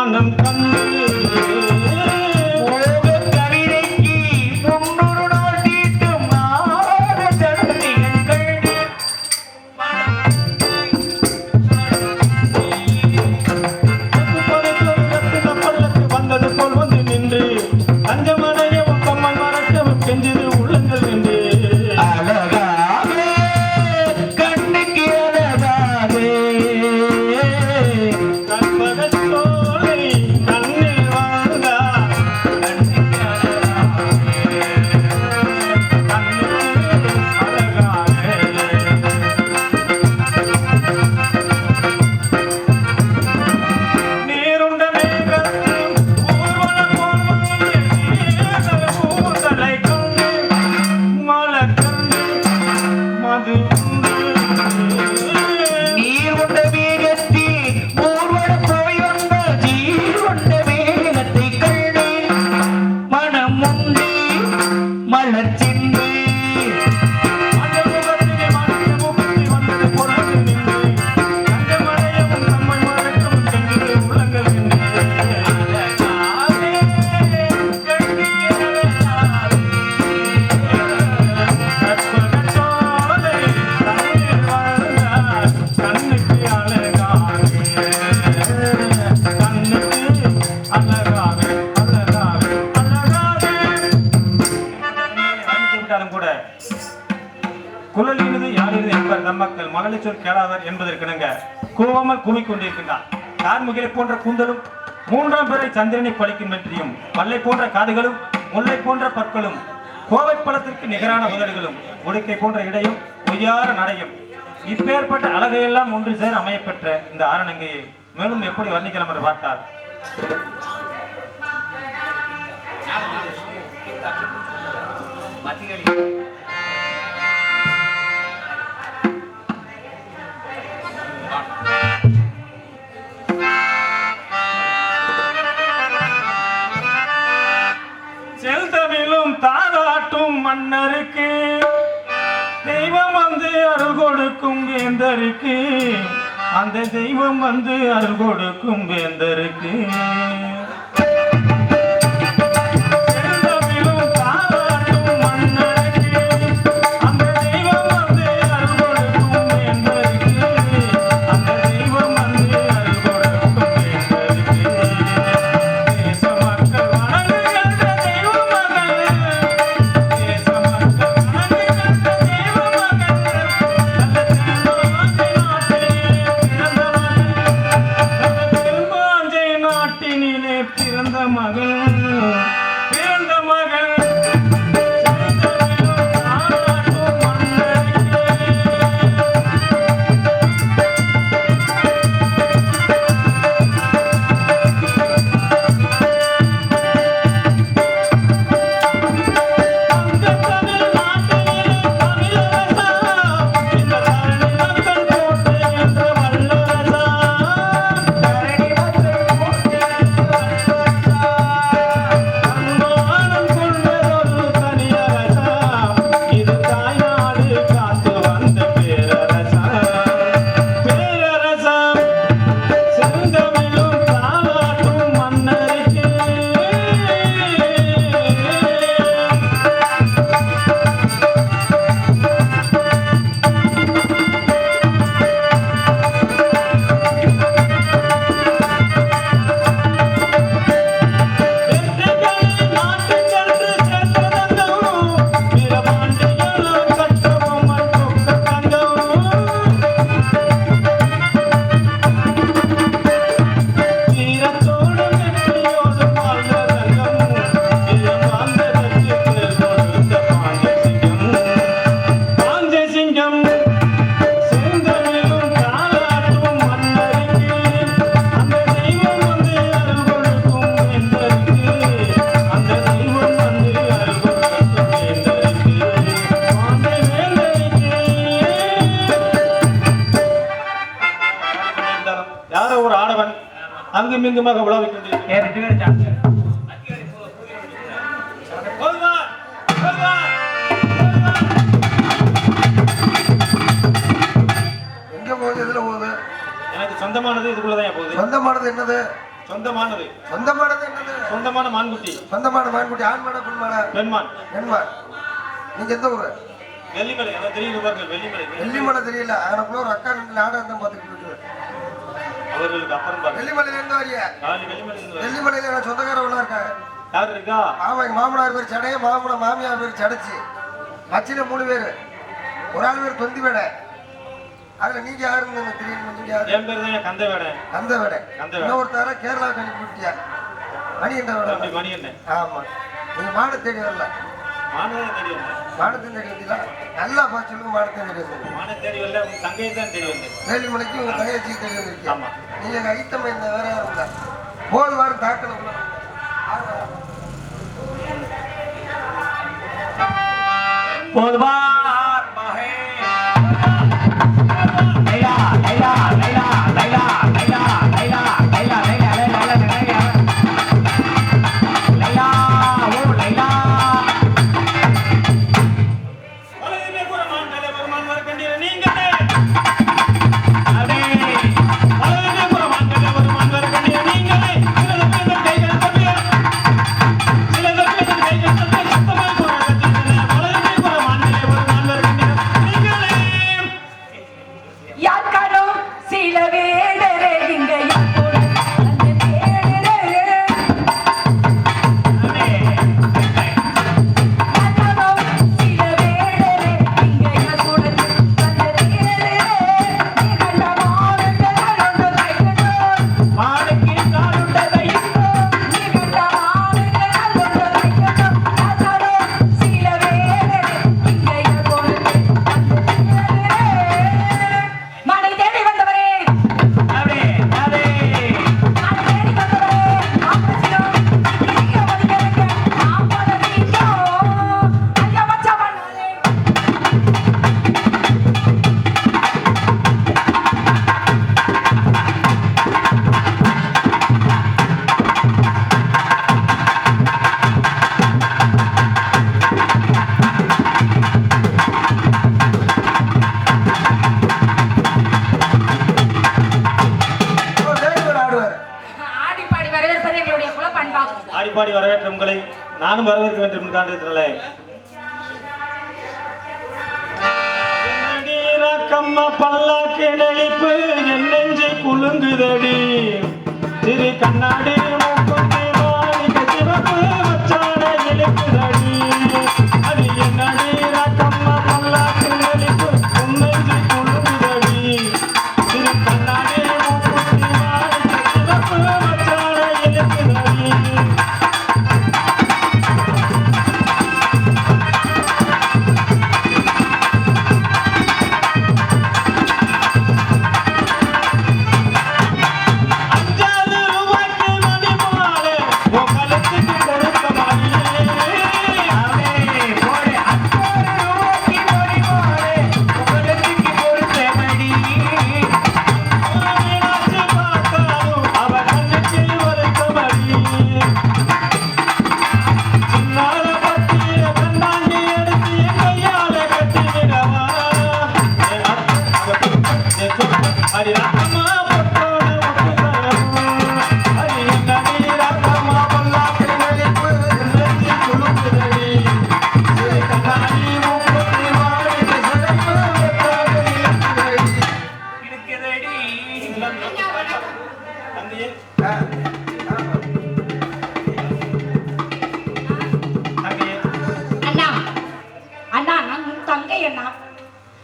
வானம் வந்தது போல் வந்து நின்று தஞ்சமடைய கம்மல் மறக்க கெஞ்சது சொல் கேளாதவர் என்பதற்கிணங்க கூவாமல் கூவிக் கொண்டிருக்கின்றார் கார்முகிலை போன்ற கூந்தலும் மூன்றாம் பிறை சந்திரனை பழிக்கும் வெற்றியும் பல்லை போன்ற காதுகளும் முல்லை போன்ற பற்களும் கோவை பழத்திற்கு நிகரான உதடுகளும் ஒடுக்கை போன்ற இடையும் பொய்யார நடையும். இப்பேற்பட்ட அழகையெல்லாம் ஒன்று சேர் அமையப்பெற்ற இந்த ஆரணங்கையை மேலும் எப்படி வர்ணிக்கலாம் என்று பார்த்தார். மன்னருக்கு தெய்வம் வந்து அருள் கொடுக்கும் வேந்தருக்கு. அந்த தெய்வம் வந்து அருள் கொடுக்கும் வேந்தருக்கு. மண்ணிலே பிறந்த மகள் அங்கும் இங்குமாக உலாவிக் கொண்டிருக்கிறது எனக்கு சொந்தமானது இதுக்குள்ளதான் போகுது. சொந்தமானது என்னது? சொந்தமானது. சொந்தமானது என்னது? சொந்தமான மான்குட்டி. சொந்தமான மான்குட்டி ஆண் மாடா பெண் மாடா? பெண்மான். எந்த ஊரு? வெள்ளிமலை. எனக்கு தெரியும் வெள்ளிமலை. வெள்ளிமலை தெரியல. எனக்குள்ள ஒரு அக்கா நின்று பாத்துக்கிட்டு அவர்களுக்கு அப்புறம் தான் வெள்ளிமலையில இருந்து வரிய? இருக்காங்க யார் இருக்கா? ஆமா எங்க மாமனார் பேர் சடையே மாமன மாமியார் பேர் சடைச்சு. மச்சில மூணு பேர். ஒரு ஆள் பேர் தொந்தி வேடை. அதுல நீங்க யாருன்னு எனக்கு தெரியும் என் பேர் தான் கந்த வேடை. கந்த வேடை. கந்த இன்னொருத்தார கேரளா கணக்கு குட்டியா மணி என்ன மணி என்ன ஆமா. நீங்க மாடு தேடி வரல. மானத்தம் தெரியுங்களா நல்லா பார்த்து சொல்லுங்க மானத்தம் தெரியும் மானம் தெரியல உங்க தங்கையை தான் தெரியும் வேலுமலைக்கு உங்க தங்கச்சி தெரியும் ஆமா. நீங்க ஐட்டம் இந்த வேற இருந்தா? போல் வாரம் போதுமா நானும் வரவேற்க வேண்டும் என்று காண்கிறீர்களே. கம்மா பல்லாக்கு நெளிப்பு என் நெஞ்சு குலுங்குதடி. திரு கண்ணாடி அண்ணா நான் உன் தங்கை அண்ணா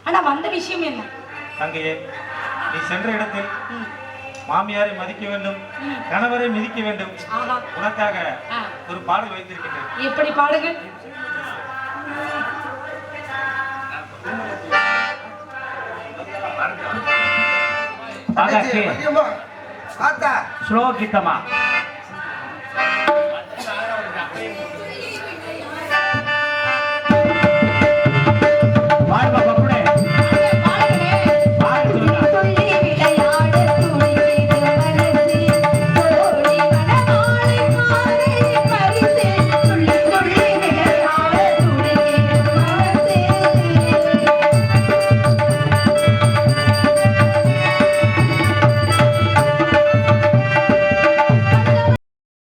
அண்ணா வந்த விஷயம் என்ன? தங்கையே. நீ சென்ற இடத்தில் மாமியாரை மதிக்க வேண்டும். கணவரை மிதிக்க வேண்டும். உனக்காக ஒரு பாடல் வைத்திருக்கின்றேன். எப்படி ஆத்தா ஸ்லோ கீதமா